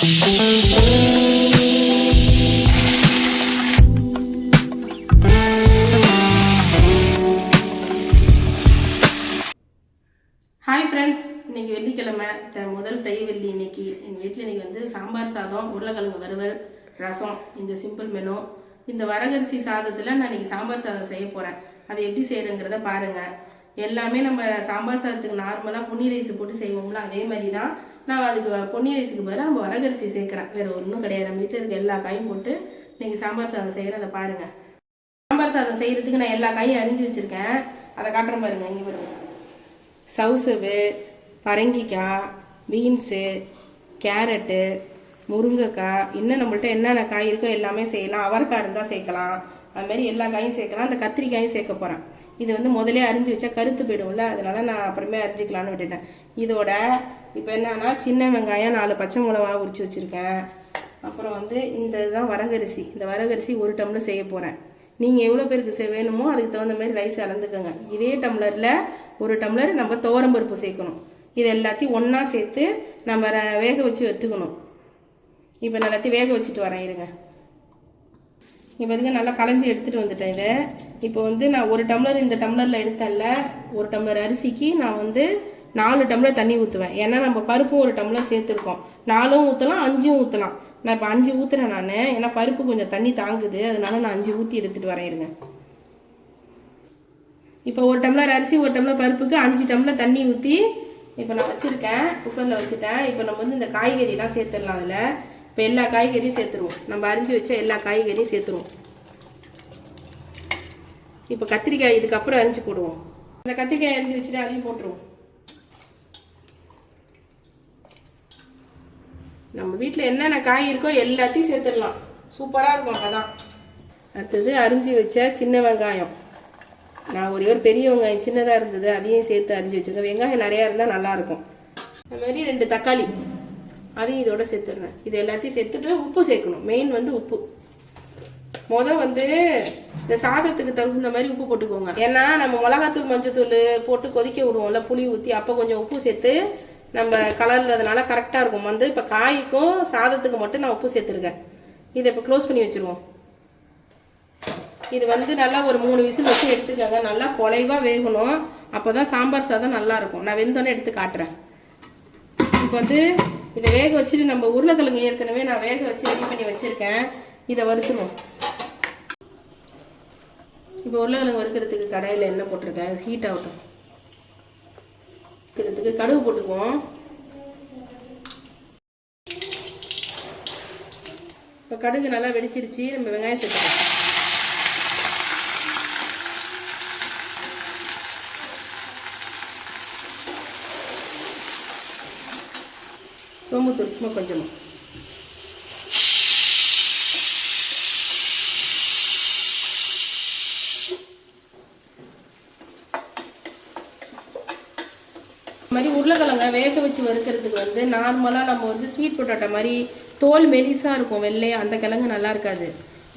Hi friends இன்னைக்கு வெள்ளிக்கிழமை. த முதல் தை வெள்ளி இன்னைக்கு. எங்கள் வீட்டில் இன்னைக்கு வந்து சாம்பார் சாதம் உருளைக்கிழங்கு வறுவல் ரசம் இந்த சிம்பிள் மெனு இந்த வரகரிசி சாதத்தில் நான் இன்னைக்கு சாம்பார் சாதம் செய்ய போகிறேன் அதை எப்படி செய்கிறேங்கிறத பாருங்கள் எல்லாமே நம்ம சாம்பார் சாதத்துக்கு நார்மலாக பொன்னி ரைஸ் போட்டு செய்வோம்ல அதே மாதிரி தான் நான் அதுக்கு பொன்னி ரைஸுக்கு பதிலாக நம்ம வரகரிசி சேர்க்குறேன். வேறு ஒன்றும் கிடையாது. நம்ம வீட்டில் இருக்க எல்லா காயும் போட்டு நீங்கள் சாம்பார் சாதம் செய்கிறேன் அதை பாருங்கள் சாம்பார் சாதம் செய்கிறதுக்கு நான் எல்லா காயும் அரிஞ்சு வச்சுருக்கேன். அதை காட்டுறேன் பாருங்கள் இங்கே பாருங்கள் சவுசவு பரங்கிக்காய் பீன்ஸு கேரட்டு முருங்கைக்காய் இன்னும் நம்மள்ட்ட என்னென்ன காய் இருக்கோ எல்லாமே செய்யலாம். அவரைக்காய் இருந்தால் சேர்க்கலாம். அதுமாரி எல்லா காயும் சேர்க்கலாம். அந்த கத்திரிக்காயும் சேர்க்க போகிறேன் இது வந்து முதலே அரிஞ்சு வச்சா கருத்து போயிடும்ல. அதனால நான் அப்புறமே அரிஞ்சிக்கலான்னு விட்டுட்டேன். இதோட இப்போ என்னன்னா சின்ன வெங்காயம் நாலு பச்சை மிளகா உரிச்சு வச்சுருக்கேன். அப்புறம் வந்து இந்த இதுதான் வரகரிசி இந்த வரகரிசி ஒரு டம்ளர் செய்ய போகிறேன் நீங்கள் எவ்வளோ பேருக்கு வேணுமோ அதுக்கு தகுந்த மாதிரி ரைஸ் அளந்துக்கோங்க. இதே டம்ளரில் ஒரு டம்ளர் நம்ம துவரம்பருப்பு சேர்க்கணும். இது எல்லாத்தையும் ஒன்றா சேர்த்து நம்ம வேக வச்சு எடுத்துக்கணும் இப்போ நான் எல்லாத்தையும் வேக வச்சுட்டு வரேன் இருங்க. இப்போ பாருங்க நல்லா களைஞ்சி எடுத்துகிட்டு வந்துட்டேன் இதை. இப்போ வந்து நான் ஒரு டம்ளர் இந்த டம்ளரில் எடுத்தேன்ல ஒரு டம்ளர் அரிசிக்கு நான் வந்து நாலு டம்ளர் தண்ணி ஊற்றுவேன் ஏன்னா நம்ம பருப்பும் ஒரு டம்ளர் சேர்த்துருக்கோம். நாலும் ஊற்றலாம் அஞ்சும் ஊற்றலாம் நான் இப்போ அஞ்சு ஊற்றுறேன் நான். ஏன்னா பருப்பு கொஞ்சம் தண்ணி தாங்குது. அதனால நான் அஞ்சு ஊற்றி எடுத்துகிட்டு வரேன் இருங்க. இப்போ ஒரு டம்ளர் அரிசி ஒரு டம்ளர் பருப்புக்கு அஞ்சு டம்ளர் தண்ணி ஊற்றி இப்போ நான் வச்சுருக்கேன். குக்கரில் வச்சுட்டேன். இப்போ நம்ம வந்து இந்த காய்கறிலாம் சேர்த்துடலாம் அதில். இப்போ எல்லா காய்கறியும் சேர்த்துருவோம். நம்ம அரிஞ்சு வச்ச எல்லா காய்கறியும் சேர்த்துருவோம். இப்போ கத்திரிக்காய் இதுக்கப்புறம் அரிஞ்சு போடுவோம். இந்த கத்திரிக்காய் அரிஞ்சு வச்சுட்டு அதையும் போட்டுருவோம். நம்ம வீட்டில் என்னென்ன காய் இருக்கோ எல்லாத்தையும் சேர்த்துடலாம். சூப்பராக இருக்கும் அதான். அடுத்தது அரிஞ்சு வச்ச சின்ன வெங்காயம். நான் ஒரே ஒரு பெரிய வெங்காயம் சின்னதாக இருந்தது அதையும் சேர்த்து அரிஞ்சு வச்சுருக்கேன். வெங்காயம் நிறையா இருந்தால் நல்லாயிருக்கும் அதுமாரி ரெண்டு தக்காளி. அதையும் இதோட சேர்த்துடுறேன். இது எல்லாத்தையும் சேர்த்துட்டு உப்பு சேர்க்கணும். மெயின் வந்து உப்பு. முத வந்து இந்த சாதத்துக்கு தகுந்த மாதிரி உப்பு போட்டுக்கோங்க. ஏன்னா நம்ம மிளகாத்தூள் மஞ்சத்தூள் போட்டு கொதிக்க விடுவோம்ல புளி ஊற்றி அப்போ கொஞ்சம் உப்பு சேர்த்து நம்ம கலர்றதுனால கரெக்டாக இருக்கும். வந்து இப்போ காய்க்கும் சாதத்துக்கு மட்டும் நான் உப்பு சேர்த்துருக்கேன். இதை இப்போ க்ளோஸ் பண்ணி வச்சுருவோம். இது வந்து நல்லா ஒரு மூணு விசில் வச்சு எடுத்துக்கோங்க. நல்லா குலைவாக வேகணும். அப்போ தான் சாம்பார் சாதம் நல்லாயிருக்கும் நான் வெந்தோன்னே எடுத்து காட்டுறேன். இப்போ வந்து இதை வேக வச்சுட்டு நம்ம உருளைக்கிழங்கு ஏற்கனவே நான் வேக வச்சு ரெடி பண்ணி வச்சுருக்கேன். இதை வறுத்துருவோம். இப்போ உருளைக்கிழங்கு வறுக்கிறதுக்கு கடையில் என்ன போட்டிருக்கேன். ஹீட் ஆகட்டும் வறுக்கிறதுக்கு கடுகு போட்டுக்குவோம். இப்போ கடுகு நல்லா வெடிச்சிருச்சு. நம்ம வெங்காயம் சேர்த்துக்கலாம். சோம்புத்தூள் சும்மா கொஞ்சமாக இந்த மாதிரி உருளைக்கிழங்க வேக வச்சு வறுக்கிறதுக்கு வந்து நார்மலாக நம்ம வந்து ஸ்வீட் பொட்டாட்டோ மாதிரி தோல் மெலிசாக இருக்கும் வெள்ளையாக அந்த கிழங்கு நல்லா இருக்காது.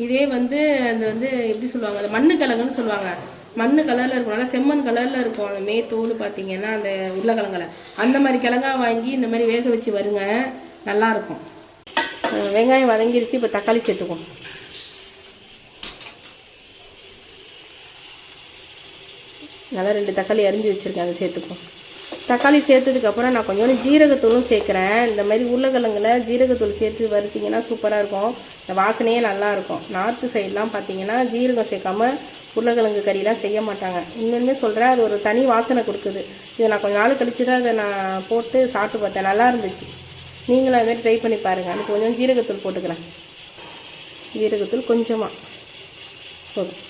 இதே வந்து அந்த வந்து எப்படி சொல்லுவாங்க அந்த மண்ணு கிழங்குன்னு சொல்லுவாங்க. மண்ணு கலரில் இருக்கும். நல்லா செம்மண் கலரில் இருக்கும். அந்த மே தோல் பார்த்தீங்கன்னா அந்த உருளைக்கிழங்குல. அந்த மாதிரி கிழங்கா வாங்கி இந்த மாதிரி வேக வச்சு வருங்க. நல்லா இருக்கும். வெங்காயம் வதங்கிருச்சு. இப்போ தக்காளி சேர்த்துக்குவோம். நல்லா ரெண்டு தக்காளி அரிஞ்சு வச்சுருக்கேன். அதை சேர்த்துக்குவோம். தக்காளி சேர்த்ததுக்கப்புறம் நான் கொஞ்சோண்டு ஜீரகத்தூளும் சேர்க்குறேன். இந்த மாதிரி உருளைக்கிழங்குல ஜீரகத்தூள் சேர்த்து வறுத்திங்கன்னா சூப்பராக இருக்கும். இந்த வாசனையே நல்லா இருக்கும். நார்த்து சைட்லாம் பார்த்தீங்கன்னா ஜீரகம் சேர்க்காம உருளைக்கிழங்கு கறிலாம் செய்ய மாட்டாங்க. இன்னுமே சொல்கிறேன் அது ஒரு தனி வாசனை கொடுக்குது. இதை நான் கொஞ்சம் நாள் கழிச்சு தான் இதை நான் போட்டு சாப்பிட்டு பார்த்தேன். நல்லா இருந்துச்சு. நீங்களும் அதுமாதிரி ட்ரை பண்ணி பாருங்கள் அதுக்கு கொஞ்சம் ஜீரகத்தூள் போட்டுக்கிறேன் ஜீரகத்தூள் கொஞ்சமாக போதும்.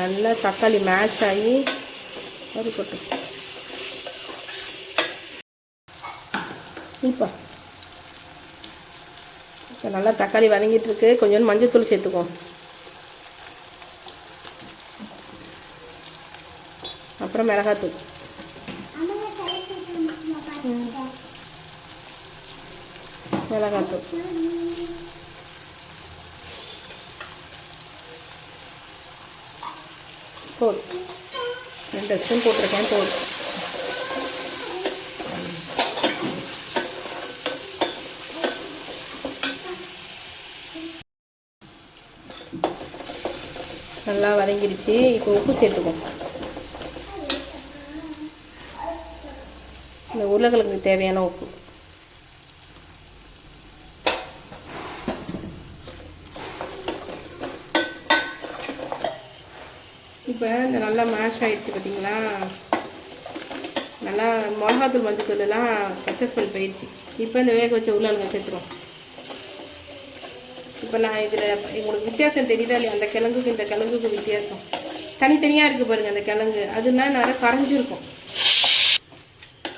நல்லா தக்காளி மேஷ் ஆகி அது போட்டு. இப்போ இப்போ நல்லா தக்காளி வதங்கிட்டு இருக்கு கொஞ்சோண்டு மஞ்சத்தூள் சேர்த்துக்குவோம் அப்புறம் மிளகாத்தூள் மிளகாத்தூள் போதும் ரெண்டு ஸ்பூன் போட்டிருக்கேன் போதும் நல்லா வதங்கிடுச்சு இப்போ உப்பு சேர்த்துக்கும் இந்த உருளைக்கிழங்கு தேவையான உப்பு. இப்போ இந்த நல்லா மேஷ் ஆயிடுச்சு பார்த்தீங்களா நல்லா மிளகாத்தூள் மஞ்சள் எல்லாம் பச்சை ஸ்மெல் போயிடுச்சு. இப்போ இந்த வேக வச்ச உருளைக்கிழங்கு சேர்த்துருவோம். இப்போ நான் இதில் உங்களுக்கு வித்தியாசம் தெரியுதா இல்லையா? அந்த கிழங்குக்கு இந்த கிழங்குக்கு வித்தியாசம். தனித்தனியாக இருக்குது பாருங்கள் அந்த கிழங்கு. அதுனா நிறைய கரைஞ்சிருக்கும்.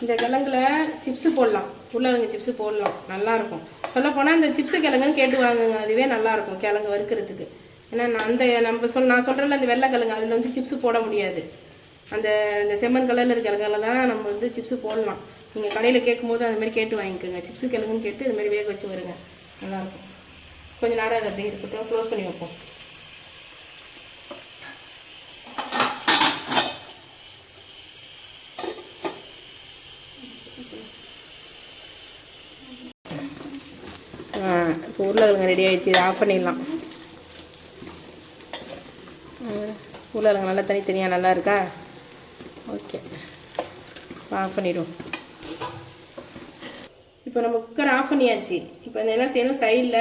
இந்த கிழங்குல சிப்ஸு போடலாம். உருளைக்கிழங்கு சிப்ஸு போடலாம். நல்லாயிருக்கும் சொல்லப்போனால் இந்த சிப்ஸு கிழங்குன்னு கேட்டு வாங்குங்க. அதுவே நல்லாயிருக்கும் கிழங்கு வறுக்கிறதுக்கு. ஏன்னா நான் அந்த நம்ம சொல் நான் சொல்கிறேன்ல அந்த வெள்ளை கிழங்கு அதில் வந்து சிப்ஸு போட முடியாது. அந்த இந்த செம்மண் கலரில் இருக்கிற கிழங்குல தான் நம்ம வந்து சிப்ஸு போடலாம். நீங்கள் கடையில் கேட்கும்போது அந்த மாதிரி கேட்டு வாங்கிக்கோங்க. சிப்ஸு கிழங்குன்னு கேட்டு இதுமாதிரி வேக வச்சு வருங்க. நல்லாயிருக்கும் கொஞ்ச நேரம் அது அப்படியே இருக்கட்டும். க்ளோஸ் பண்ணி வைப்போம். இப்போ உருளைக்கிழங்கு ரெடி ஆகிடுச்சு இதை ஆஃப் பண்ணிடலாம். ம், உருளைக்கிழங்கு நல்லா தனித்தனியாக நல்லா இருக்கா? ஓகே ஆஃப் பண்ணிவிடுவோம் இப்போ நம்ம குக்கர் ஆஃப் பண்ணியாச்சு. இப்போ இந்த என்ன செய்யணும்? சைடில்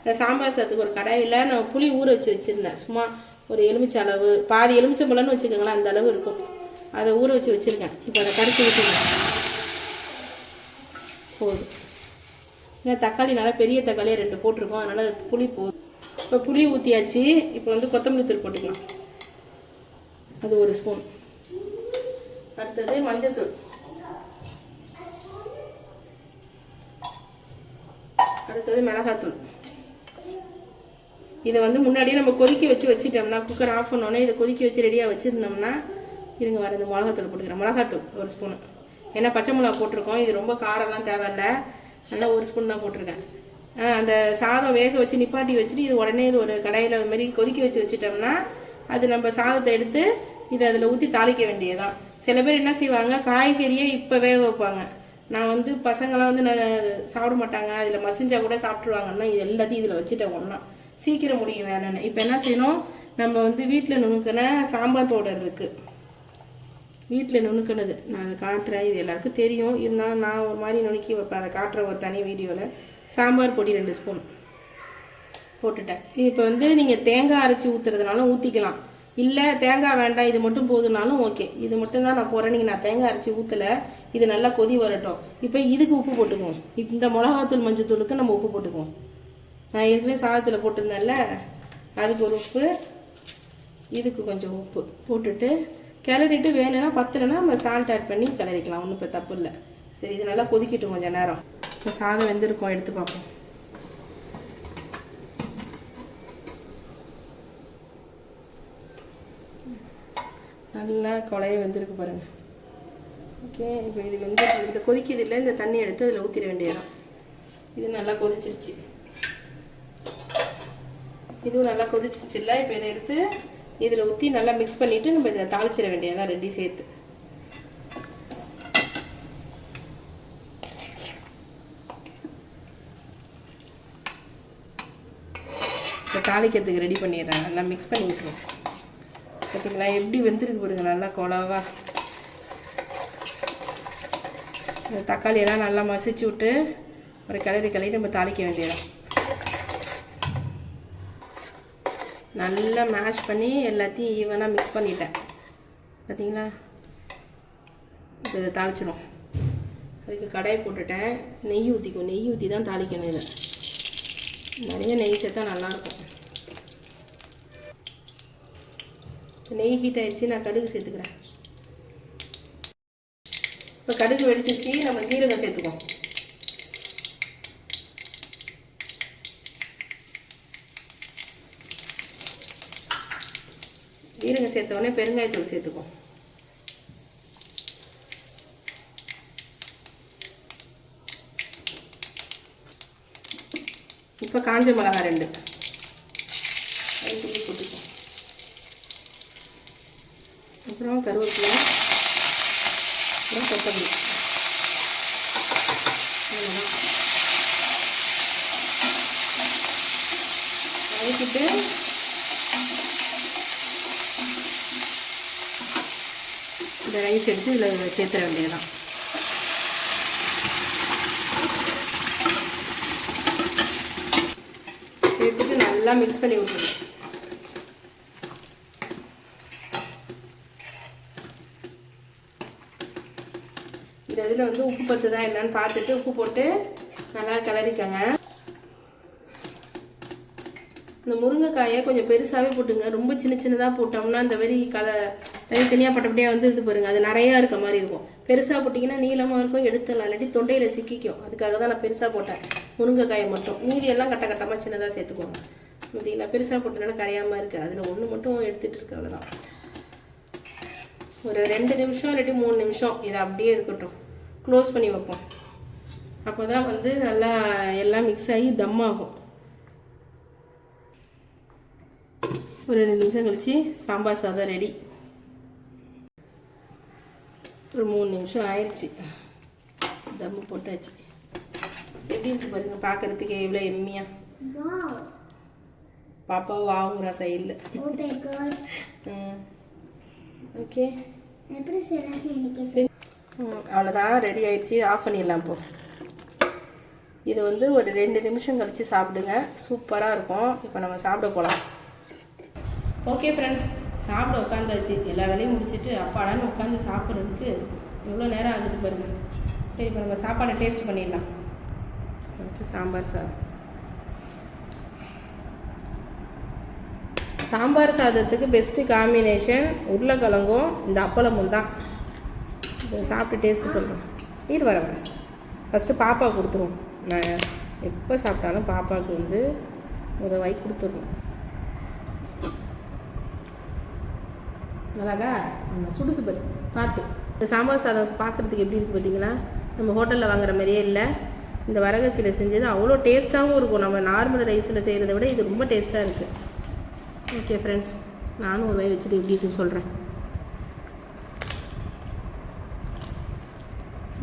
இந்த சாம்பார் சாதத்துக்கு ஒரு கடாயில் நான் புளி ஊற வச்சு வச்சுருந்தேன். சும்மா ஒரு எலுமிச்சை அளவு பாதி எலுமிச்சை பழம்னு வச்சுக்கோங்களேன் அந்த அளவு இருக்கும். அதை ஊற வச்சு வச்சுருக்கேன். இப்போ அதை கடைச்சி வச்சுருக்கேன் போதும். ஏன்னா தக்காளி நல்லா பெரிய தக்காளியாக ரெண்டு போட்டிருக்கோம். அதனால் அது புளி போதும். இப்போ புளி ஊற்றியாச்சு இப்போ வந்து கொத்தமல்லி தூள் போட்டுக்கலாம். அது ஒரு ஸ்பூன். அடுத்தது மஞ்சத்தூள். அடுத்தது மிளகாத்தூள். இதை வந்து முன்னாடியே நம்ம கொதிக்க வச்சு வச்சுட்டோம்னா குக்கர் ஆஃப் பண்ணோன்னே இதை கொதிக்க வச்சு ரெடியாக வச்சுருந்தோம்னா இருங்க வர இந்த மிளகாத்தூள் போட்டுக்கிறேன். மிளகாத்தூள் ஒரு ஸ்பூனு ஏன்னா பச்சை மிளகா போட்டிருக்கோம். இது ரொம்ப காரம்லாம் தேவையில்ல. நல்லா ஒரு ஸ்பூன் தான் போட்டிருக்கேன். அந்த சாதம் வேக வச்சு நிப்பாட்டி வச்சுட்டு இது உடனே இது ஒரு கடையில் அது மாதிரி கொதிக்க வச்சு வச்சுட்டோம்னா அது நம்ம சாதத்தை எடுத்து இதை அதில் ஊற்றி தாளிக்க வேண்டியதுதான். சில பேர் என்ன செய்வாங்க காய்கறியே இப்போ வேக வைப்பாங்க. நான் வந்து பசங்களாம் வந்து நான் சாப்பிட மாட்டாங்க. அதில் மசிஞ்சா கூட சாப்பிட்ருவாங்கன்னா இது எல்லாத்தையும் இதில் வச்சுட்டேன் ஒன்றா சீக்கிரம் முடியும் வேலைன்னு இப்போ என்ன செய்யணும்? நம்ம வந்து வீட்டில் நுணுக்கின சாம்பார் பவுடர் இருக்குது வீட்டில் நுணுக்கினது. நான் அதை காட்டுறேன். இது எல்லாருக்கும் தெரியும். இருந்தாலும் நான் ஒரு மாதிரி நுணுக்கி வைப்பேன். அதை காட்டுற ஒரு தனி வீடியோவில் சாம்பார் பொடி ரெண்டு ஸ்பூன் போட்டுட்டேன். இப்போ வந்து நீங்கள் தேங்காய் அரைச்சி ஊற்றுறதுனாலும் ஊற்றிக்கலாம் இல்லை தேங்காய் வேண்டாம் இது மட்டும் போதுனாலும் ஓகே இது மட்டும் தான் நான் போகிறேன் நீங்கள் நான் தேங்காய் அரைச்சி ஊற்றலை இது நல்லா கொதி வரட்டும். இப்போ இதுக்கு உப்பு போட்டுக்குவோம். இந்த மிளகாத்தூள் மஞ்சள் தூளுக்கு நம்ம உப்பு போட்டுக்குவோம். நான் ஏற்கனவே சாதத்தில் போட்டிருந்தேன்ல அதுக்கு ஒரு உப்பு இதுக்கு கொஞ்சம் உப்பு போட்டுட்டு கிளறிட்டு வேணும்னா பத்தலைன்னா நம்ம சால்ட் ஆட் பண்ணி கிளறிக்கலாம் ஒன்றும் இப்போ தப்பு இல்லை. சரி இது நல்லா கொதிக்கட்டும் கொஞ்சம் நேரம். இப்போ சாதம் வெந்திருக்கோம் எடுத்து பார்ப்போம். நல்லா கொலைய வெந்திருக்கு பாருங்க. ஓகே இப்போ இது வந்து இந்த கொதிக்கிறது இல்லை இந்த தண்ணி எடுத்து அதில் ஊற்றிட வேண்டியதான் இது நல்லா கொதிச்சிருச்சு. இதுவும் நல்லா கொதிச்சிருச்சு இல்லை இப்போ இதை எடுத்து இதில் ஊற்றி நல்லா மிக்ஸ் பண்ணிவிட்டு நம்ம இதில் தாளிச்சிட வேண்டியதான் ரெண்டையும் சேர்த்து. இப்போ தாளிக்கிறதுக்கு ரெடி பண்ணிடுறேன். நல்லா மிக்ஸ் பண்ணி விட்டுருவோம். பார்த்தீங்களா எப்படி வெந்திருக்கு பாருங்க நல்லா குழவா இந்த நல்லா மசிச்சு விட்டு ஒரு கிளறி கிளறி நம்ம தாளிக்க வேண்டியதான் நல்லா மேஷ் பண்ணி எல்லாத்தையும் ஈவனாக மிக்ஸ் பண்ணிட்டேன். பார்த்தீங்களா இப்போ இதை அதுக்கு கடாயை போட்டுட்டேன். நெய் ஊற்றிக்கும் நெய் ஊற்றி தான் தாளிக்கணும் இதை. நிறைய நெய் சேர்த்தா நல்லாயிருக்கும். நெய் ஹீட் ஆயிடுச்சு நான் கடுகு சேர்த்துக்கிறேன். இப்போ கடுகு வெடிச்சிருச்சு நம்ம ஜீரகம் சேர்த்துக்குவோம். ஜீரகம் சேர்த்த உடனே பெருங்காயத்தூள் சேர்த்துக்கும் இப்போ காஞ்ச மிளகாய் ரெண்டு. அது தூக்கி அப்புறம் கருவேப்பிலை. அப்புறம் கொத்தமல்லி. அவ்வளோதான் வதக்கிட்டு ரைஸ் எடுத்து இதில் சேர்த்துற வேண்டியதுதான். சேர்த்துட்டு நல்லா மிக்ஸ் பண்ணி விட்டுருங்க இந்த இதில் வந்து உப்பு பத்துதா என்னன்னு பார்த்துட்டு உப்பு போட்டு நல்லா கிளறிக்கங்க. இந்த முருங்கைக்காயை கொஞ்சம் பெருசாகவே போட்டுங்க. ரொம்ப சின்ன சின்னதாக போட்டோம்னா இந்த மாதிரி கல தனித்தனியாக பட்டப்படியாக வந்து இது பாருங்கள் அது நிறையா இருக்க மாதிரி இருக்கும். பெருசாக போட்டிங்கன்னா நீளமாக இருக்கும் எடுத்துடலாம் இல்லாட்டி தொண்டையில் சிக்கிக்கும். அதுக்காக தான் நான் பெருசாக போட்டேன். முருங்கைக்காயை மட்டும். மீதி எல்லாம் கட்ட கட்டமாக சின்னதாக சேர்த்துக்கோங்க. பார்த்தீங்களா பெருசாக போட்டதுனால கரையாமல் இருக்குது அதில் ஒன்று மட்டும் எடுத்துகிட்டு இருக்கு அவ்வளோதான் ஒரு ரெண்டு நிமிஷம் இல்லாட்டி மூணு நிமிஷம் இதை அப்படியே இருக்கட்டும். க்ளோஸ் பண்ணி வைப்போம். அப்போ தான் வந்து நல்லா எல்லாம் மிக்ஸ் ஆகி தம் ஆகும். ஒரு ரெண்டு நிமிஷம் கழித்து சாம்பார் சாதம் ரெடி ஒரு மூணு நிமிஷம் ஆயிடுச்சு. தம்மு போட்டாச்சு. எப்படி இருக்கு பாருங்க பார்க்கறதுக்கு எவ்வளோ எம்மியா. Wow. பாப்பா வாங்குறா சைடில். ஓகே அவ்வளோதான் ரெடி ஆயிடுச்சு. ஆஃப் பண்ணிடலாம் போ. இது வந்து ஒரு ரெண்டு நிமிஷம் கழித்து சாப்பிடுங்க. சூப்பராக இருக்கும். இப்போ நம்ம சாப்பிட போகலாம் ஓகே ஃப்ரெண்ட்ஸ் சாப்பிட உட்காந்தாச்சு எல்லா வேலையும் முடிச்சுட்டு அப்பாடான்னு உட்காந்து சாப்பிட்றதுக்கு எவ்வளோ நேரம் ஆகுது பாருங்க. சரி இப்போ நம்ம சாப்பாடை டேஸ்ட் பண்ணிடலாம். ஃபஸ்ட்டு சாம்பார் சாதம். சாம்பார் சாதத்துக்கு பெஸ்ட்டு காம்பினேஷன் உருளைக்கிழங்கும் இந்த அப்பளமும் தான். இதை சாப்பிட்டு டேஸ்ட்டு சொல்கிறேன் வீடு வர வரேன் ஃபஸ்ட்டு பாப்பா கொடுத்துருவோம். நான் எப்போ சாப்பிட்டாலும் பாப்பாவுக்கு வந்து முத வாய் கொடுத்துருவோம். அழகா சுடுது பாரு பார்த்து. இந்த சாம்பார் சாதம் பார்க்குறதுக்கு எப்படி இருக்குது பார்த்தீங்களா? நம்ம ஹோட்டலில் வாங்குற மாதிரியே இல்லை. இந்த வரகரிசியில் செஞ்சது அவ்வளோ டேஸ்ட்டாகவும் இருக்கும். நம்ம நார்மல் ரைஸில் செய்கிறத விட இது ரொம்ப டேஸ்ட்டாக இருக்குது ஓகே ஃப்ரெண்ட்ஸ் நானும் ஒரு வாய் வச்சுட்டு எப்படி இருக்குன்னு சொல்கிறேன்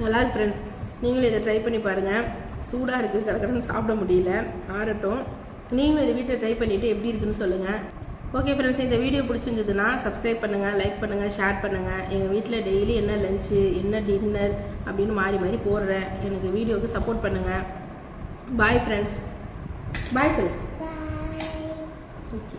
நல்லா இருக்கு ஃப்ரெண்ட்ஸ் நீங்களும் இதை ட்ரை பண்ணி பாருங்கள் சூடாக இருக்குது கடற்கடன் சாப்பிட முடியல. ஆறட்டும். நீங்களும் இதை வீட்டில் ட்ரை பண்ணிவிட்டு எப்படி இருக்குன்னு சொல்லுங்கள் ஓகே ஃப்ரெண்ட்ஸ் இந்த வீடியோ பிடிச்சிருந்ததுன்னா சப்ஸ்கிரைப் பண்ணுங்கள் லைக் பண்ணுங்கள் ஷேர் பண்ணுங்கள் எங்கள் வீட்டில் டெய்லி என்ன லஞ்சு என்ன டின்னர் அப்படின்னு மாறி மாறி போடுறேன். எனக்கு வீடியோவுக்கு சப்போர்ட் பண்ணுங்கள் பாய் ஃப்ரெண்ட்ஸ் பாய் சொல்லு. ஓகே